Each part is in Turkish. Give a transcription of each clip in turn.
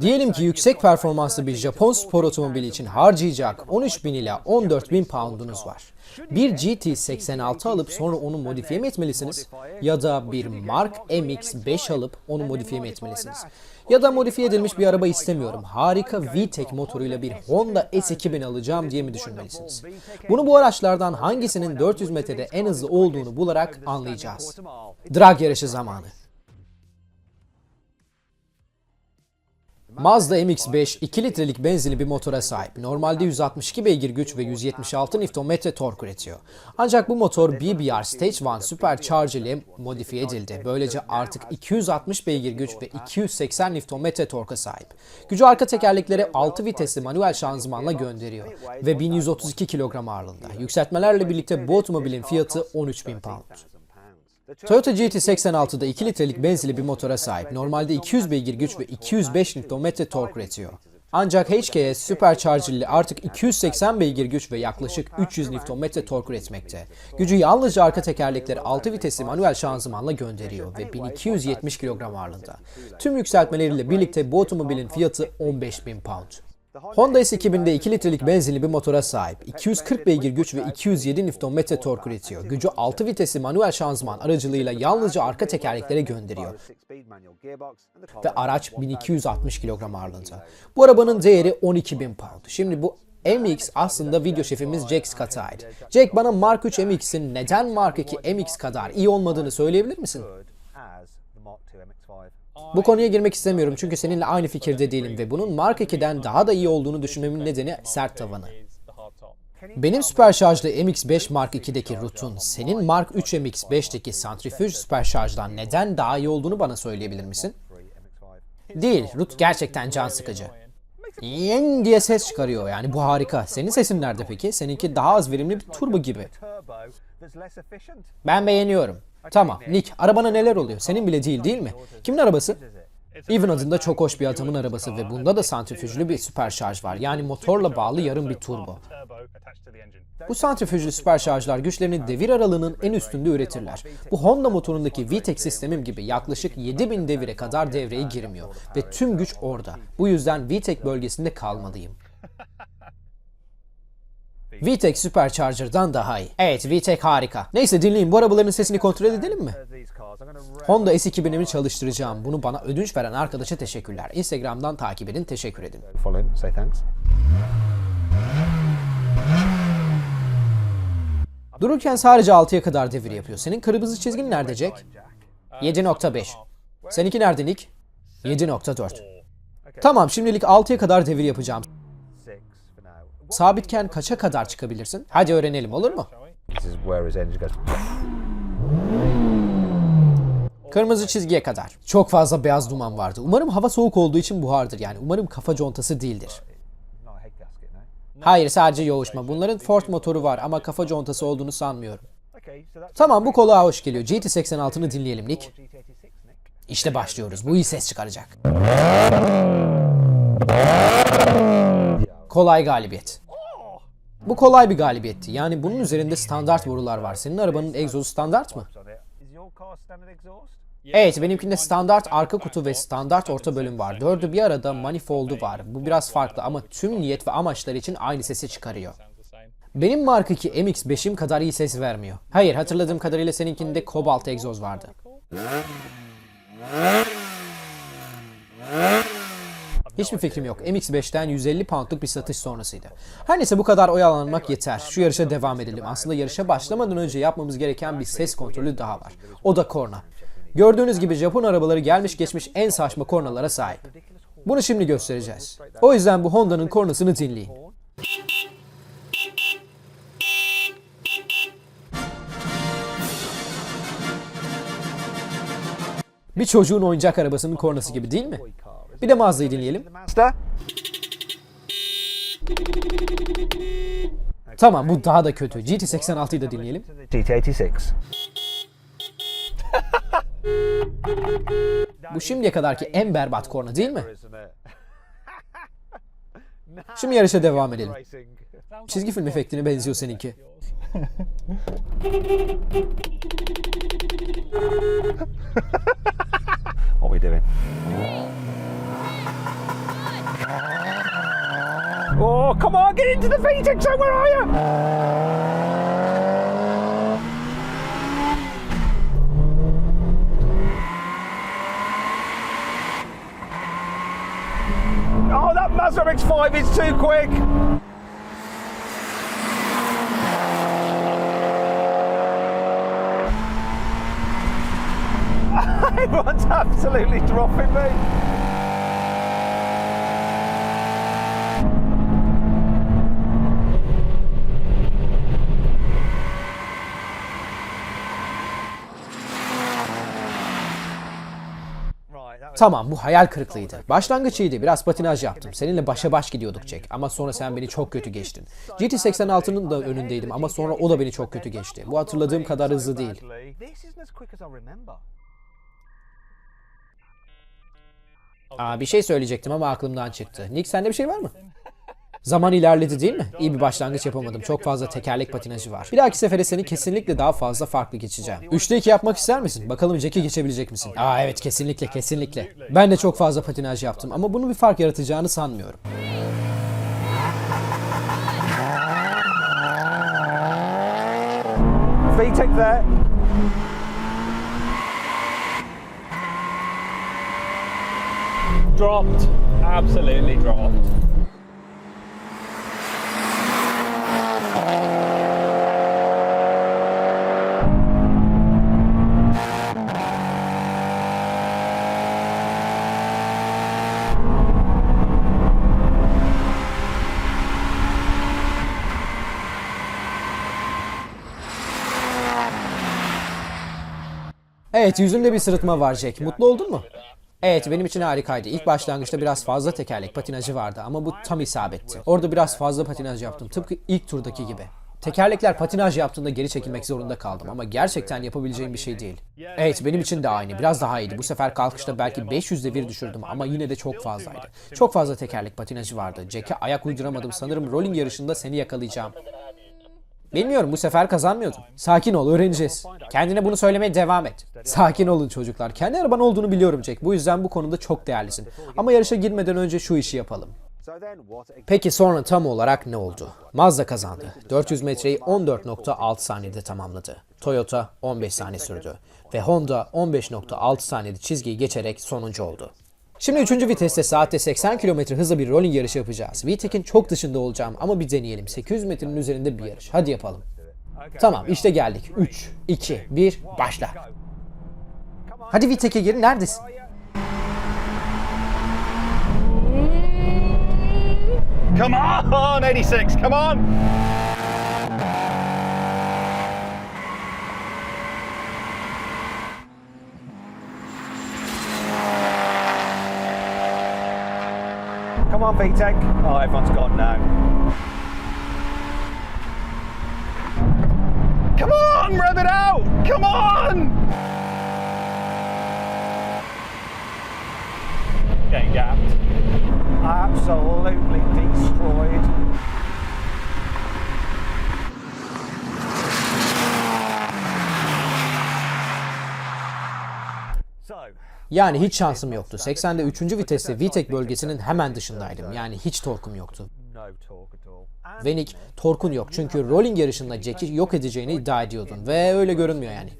Diyelim ki yüksek performanslı bir Japon spor otomobili için harcayacak 13.000 ila 14.000 poundunuz var. Bir GT86 alıp sonra onu modifiye mi etmelisiniz? Ya da bir Mark MX-5 alıp onu modifiye mi etmelisiniz? Ya da modifiye edilmiş bir araba istemiyorum. Harika VTEC motoruyla bir Honda S2000 alacağım diye mi düşünmelisiniz? Bunu bu araçlardan hangisinin 400 metrede en hızlı olduğunu bularak anlayacağız. Drag yarışı zamanı. Mazda MX-5 2 litrelik benzinli bir motora sahip. Normalde 162 beygir güç ve 176 Nm tork üretiyor. Ancak bu motor BBR Stage 1 Supercharger ile modifiye edildi. Böylece artık 260 beygir güç ve 280 Nm torka sahip. Gücü arka tekerlekleri 6 vitesli manuel şanzımanla gönderiyor ve 1132 kilogram ağırlığında. Yükseltmelerle birlikte bu otomobilin fiyatı 13.000 pound. Toyota GT86'da 2 litrelik benzinli bir motora sahip. Normalde 200 beygir güç ve 205 Nm tork üretiyor. Ancak HKS Supercharger ile artık 280 beygir güç ve yaklaşık 300 Nm tork üretmekte. Gücü yalnızca arka tekerlekleri 6 vitesli manuel şanzımanla gönderiyor ve 1270 kilogram ağırlığında. Tüm yükseltmeleriyle birlikte bu otomobilin fiyatı 15.000 pound. Honda S2000'de 2 litrelik benzinli bir motora sahip. 240 beygir güç ve 207 Nm tork üretiyor. Gücü 6 vitesli manuel şanzıman aracılığıyla yalnızca arka tekerleklere gönderiyor. Ve araç 1260 kilogram ağırlığında. Bu arabanın değeri 12.000 pound. Şimdi bu MX aslında video şefimiz Jack Scott'a ait. Jack bana Mark 3 MX'in neden Mark 2 MX kadar iyi olmadığını söyleyebilir misin? Bu konuya girmek istemiyorum çünkü seninle aynı fikirde değilim ve bunun Mark 2'den daha da iyi olduğunu düşünmemin nedeni sert tavanı. Benim süperşarjlı MX-5 Mark 2'deki root'un senin Mark 3 MX-5'teki santrifüj süperşarjdan neden daha iyi olduğunu bana söyleyebilir misin? Değil, root gerçekten can sıkıcı. Yeng diye ses çıkarıyor yani bu harika. Senin sesin nerede peki? Seninki daha az verimli bir turbo gibi. Ben beğeniyorum. Tamam, Nick, arabana neler oluyor? Senin bile değil değil mi? Kimin arabası? Even adında çok hoş bir adamın arabası ve bunda da santrifüjlü bir süperşarj var. Yani motorla bağlı yarım bir turbo. Bu santrifüjlü süperşarjlar güçlerini devir aralığının en üstünde üretirler. Bu Honda motorundaki VTEC sistemim gibi yaklaşık 7000 devire kadar devreye girmiyor ve tüm güç orada. Bu yüzden VTEC bölgesinde kalmalıyım. VTEC Supercharger'dan daha iyi. Evet VTEC harika. Neyse dinleyin bu arabaların sesini kontrol edelim mi? Honda S2000'imi çalıştıracağım. Bunu bana ödünç veren arkadaşa teşekkürler. Instagram'dan takip edin, teşekkür edin. Dururken sadece 6'ya kadar devir yapıyor. Senin kırmızı çizgin nerede Jack? 7.5. Seninki nerede Nick? 7.4. Tamam şimdilik 6'ya kadar devir yapacağım. Sabitken kaça kadar çıkabilirsin? Hadi öğrenelim olur mu? Kırmızı çizgiye kadar. Çok fazla beyaz duman vardı. Umarım hava soğuk olduğu için buhardır yani. Umarım kafa contası değildir. Hayır sadece yoğuşma. Bunların Ford motoru var ama kafa contası olduğunu sanmıyorum. Tamam bu kulağa hoş geliyor. GT86'ını dinleyelim Nick. GT86, Nick. İşte başlıyoruz. Bu iyi ses çıkaracak. Kolay galibiyet. Bu kolay bir galibiyetti. Yani bunun üzerinde standart borular var. Senin arabanın egzozu standart mı? Evet benimkinde standart arka kutu ve standart orta bölüm var. Dördü bir arada manifoldu var. Bu biraz farklı ama tüm niyet ve amaçlar için aynı sesi çıkarıyor. Benim Mark 2 MX-5'im kadar iyi ses vermiyor. Hayır hatırladığım kadarıyla seninkinde kobalt egzoz vardı. Hiçbir fikrim yok. MX-5'ten 150 poundluk bir satış sonrasıydı. Her neyse bu kadar oyalanmak yeter. Şu yarışa devam edelim. Aslında yarışa başlamadan önce yapmamız gereken bir ses kontrolü daha var. O da korna. Gördüğünüz gibi Japon arabaları gelmiş geçmiş en saçma kornalara sahip. Bunu şimdi göstereceğiz. O yüzden bu Honda'nın kornasını dinleyin. Bir çocuğun oyuncak arabasının kornası gibi değil mi? Bir de Mazda'yı dinleyelim. Tamam bu daha da kötü. GT86'yı da dinleyelim. GT86. Bu şimdiye kadarki en berbat korna değil mi? Şimdi yarışa devam edelim. Çizgi film efektine benziyor seninki. What are we doing? Oh, come on, get into the VTEC zone. Where are you? Oh, that Mazda MX-5 is too quick. Everyone's absolutely dropping me. Tamam bu hayal kırıklığıydı. Başlangıç iyiydi. Biraz patinaj yaptım. Seninle başa baş gidiyorduk Jack. Ama sonra sen beni çok kötü geçtin. GT86'nın da önündeydim ama sonra o da beni çok kötü geçti. Bu hatırladığım kadar hızlı değil. Aa, bir şey söyleyecektim ama aklımdan çıktı. Nick sende bir şey var mı? Zaman ilerledi değil mi? İyi bir başlangıç yapamadım. Çok fazla tekerlek patinajı var. Bir dahaki sefere seni kesinlikle daha fazla farklı geçeceğim. 3'te 2 yapmak ister misin? Bakalım Jack'i geçebilecek misin? Aa evet kesinlikle kesinlikle. Ben de çok fazla patinaj yaptım ama bunun bir fark yaratacağını sanmıyorum. There. Dropped. Absolutely dropped. Evet yüzünde bir sırıtma var Jack. Mutlu oldun mu? Evet benim için harikaydı. İlk başlangıçta biraz fazla tekerlek patinajı vardı ama bu tam isabetti. Orada biraz fazla patinaj yaptım. Tıpkı ilk turdaki gibi. Tekerlekler patinaj yaptığında geri çekilmek zorunda kaldım ama gerçekten yapabileceğim bir şey değil. Evet benim için de aynı. Biraz daha iyiydi. Bu sefer kalkışta belki 500'de bir düşürdüm ama yine de çok fazlaydı. Çok fazla tekerlek patinajı vardı. Jack'e ayak uyduramadım. Sanırım rolling yarışında seni yakalayacağım. Bilmiyorum bu sefer kazanmıyordun. Sakin ol öğreneceğiz. Kendine bunu söylemeye devam et. Sakin olun çocuklar. Kendi araban olduğunu biliyorum Jack. Bu yüzden bu konuda çok değerlisin. Ama yarışa girmeden önce şu işi yapalım. Peki sonra tam olarak ne oldu? Mazda kazandı. 400 metreyi 14.6 saniyede tamamladı. Toyota 15 saniye sürdü. Ve Honda 15.6 saniyede çizgiyi geçerek sonuncu oldu. Şimdi 3. viteste saatte 80 km hızla bir rolling yarışı yapacağız. VTEC'in çok dışında olacağım ama bir deneyelim. 800 metrenin üzerinde bir yarış. Hadi yapalım. Tamam işte geldik. 3, 2, 1, başla. Hadi VTEC'e gir. Neredesin? Come on, 86, come on! Come on, VTEC. Oh, everyone's gone now. Come on, rev it out! Come on! Getting gapped. Absolutely destroyed. Yani hiç şansım yoktu. 80'de 3. viteste VTEC bölgesinin hemen dışındaydım. Yani hiç torkum yoktu. Ve Nick, torkun yok çünkü rolling yarışında Jack'i yok edeceğini iddia ediyordun. Ve öyle görünmüyor yani.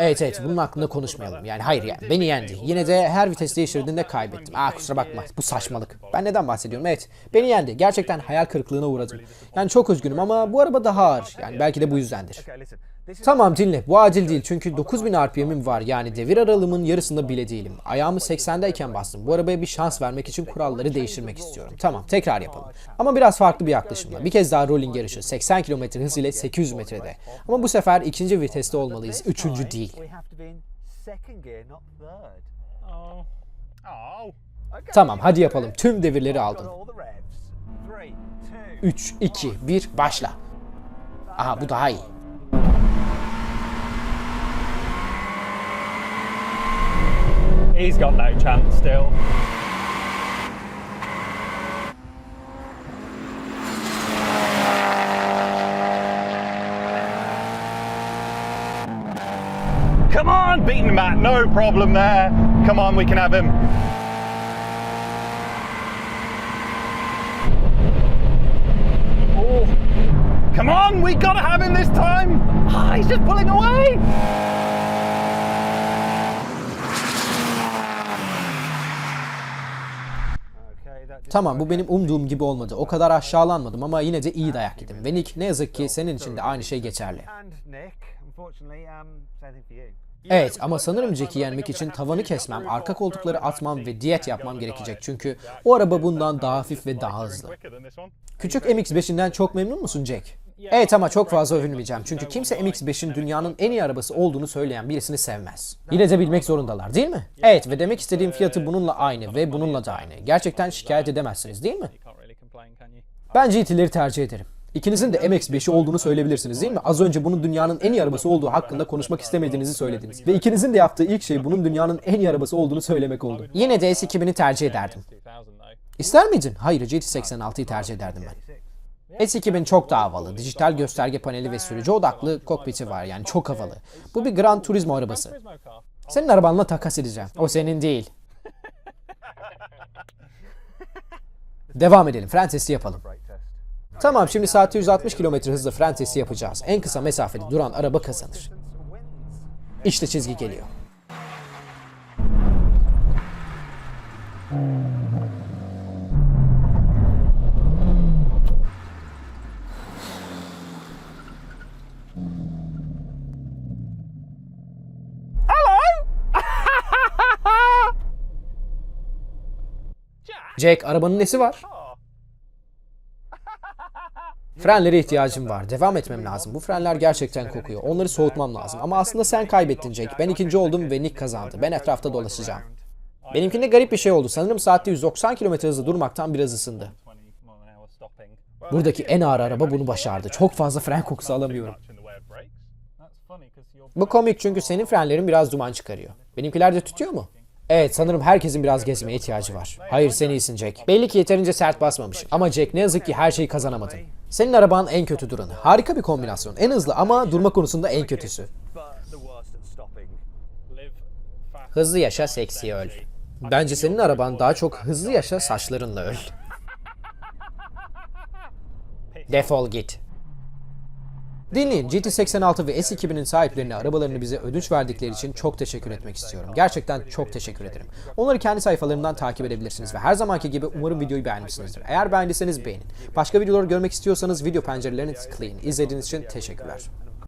Evet evet bunun hakkında konuşmayalım. Yani hayır yani beni yendi. Yine de her vites değiştirdiğinde kaybettim. Aa kusura bakma bu saçmalık. Ben neden bahsediyorum? Evet beni yendi. Gerçekten hayal kırıklığına uğradım. Yani çok üzgünüm ama bu araba daha ağır. Yani belki de bu yüzdendir. Tamam dinle. Bu adil değil çünkü 9000 RPM'im var. Yani devir aralığımın yarısında bile değilim. Ayağımı 80'deyken bastım. Bu arabaya bir şans vermek için kuralları değiştirmek istiyorum. Tamam tekrar yapalım. Ama biraz farklı bir yaklaşımla. Bir kez daha rolling yarışı 80 km hız ile 800 metrede. Ama bu sefer ikinci viteste olmalıyız. Üçüncü değil. Tamam hadi yapalım. Tüm devirleri aldım. all the revs. Three, two. 3, 2, 1 başla. Aha bu daha iyi. he's got no chance still. Come on, beaten Matt, no problem there. Come on, we can have him. Oh. Come on, we gotta have him this time. Ah, he's just pulling away. Tamam bu benim umduğum gibi olmadı. O kadar aşağılanmadım ama yine de iyi dayak yedim. Ve Nick ne yazık ki senin için de aynı şey geçerli. Um. Evet ama sanırım Jack'i yenmek için tavanı kesmem, arka koltukları atmam ve diyet yapmam gerekecek. Çünkü o araba bundan daha hafif ve daha hızlı. Küçük MX-5'inden çok memnun musun Jack? Evet ama çok fazla övünmeyeceğim. Çünkü kimse MX-5'in dünyanın en iyi arabası olduğunu söyleyen birisini sevmez. Yine de bilmek zorundalar değil mi? Evet ve demek istediğim fiyatı bununla aynı ve bununla da aynı. Gerçekten şikayet edemezsiniz değil mi? Ben GT'leri tercih ederim. İkinizin de MX-5'i olduğunu söyleyebilirsiniz değil mi? Az önce bunun dünyanın en iyi arabası olduğu hakkında konuşmak istemediğinizi söylediniz. Ve ikinizin de yaptığı ilk şey bunun dünyanın en iyi arabası olduğunu söylemek oldu. Yine de S2000'i tercih ederdim. 2000 though. İster miydin? Hayır, GT86'yı tercih ederdim ben. S2000 çok daha havalı. Dijital gösterge paneli ve sürücü odaklı kokpiti var yani çok havalı. Bu bir Gran Turismo arabası. Senin arabanla takas edeceğim. O senin değil. Devam edelim. Fren testi yapalım. Tamam şimdi saatte 160 km hızla fren testi yapacağız. En kısa mesafede duran araba kazanır. İşte çizgi geliyor. Jack arabanın nesi var? Frenlere ihtiyacım var. Devam etmem lazım. Bu frenler gerçekten kokuyor. Onları soğutmam lazım. Ama aslında sen kaybettin Jack. Ben ikinci oldum ve Nick kazandı. Ben etrafta dolaşacağım. Benimkinde garip bir şey oldu. Sanırım saatte 190 km hızla durmaktan biraz ısındı. 20 mile an hour stopping. Well, Buradaki en ağır araba bunu başardı. Çok fazla fren kokusu alamıyorum. Bu komik çünkü senin frenlerin biraz duman çıkarıyor. Benimkiler de tutuyor mu? Evet sanırım herkesin biraz gezmeye ihtiyacı var. Hayır sen iyisin Jack. Belli ki yeterince sert basmamışım. Ama Jack ne yazık ki her şeyi kazanamadın. Senin araban en kötü duranı. Harika bir kombinasyon. En hızlı ama durma konusunda en kötüsü. Hızlı yaşa seksi öl. Bence senin araban daha çok hızlı yaşa saçlarınla öl. Defol git. Dinleyin GT86 ve S2000'in sahiplerine arabalarını bize ödünç verdikleri için çok teşekkür etmek istiyorum. Gerçekten çok teşekkür ederim. Onları kendi sayfalarından takip edebilirsiniz ve her zamanki gibi umarım videoyu beğenmişsinizdir. Eğer beğendiyseniz beğenin. Başka videoları görmek istiyorsanız video pencerelerini tıklayın. İzlediğiniz için teşekkürler.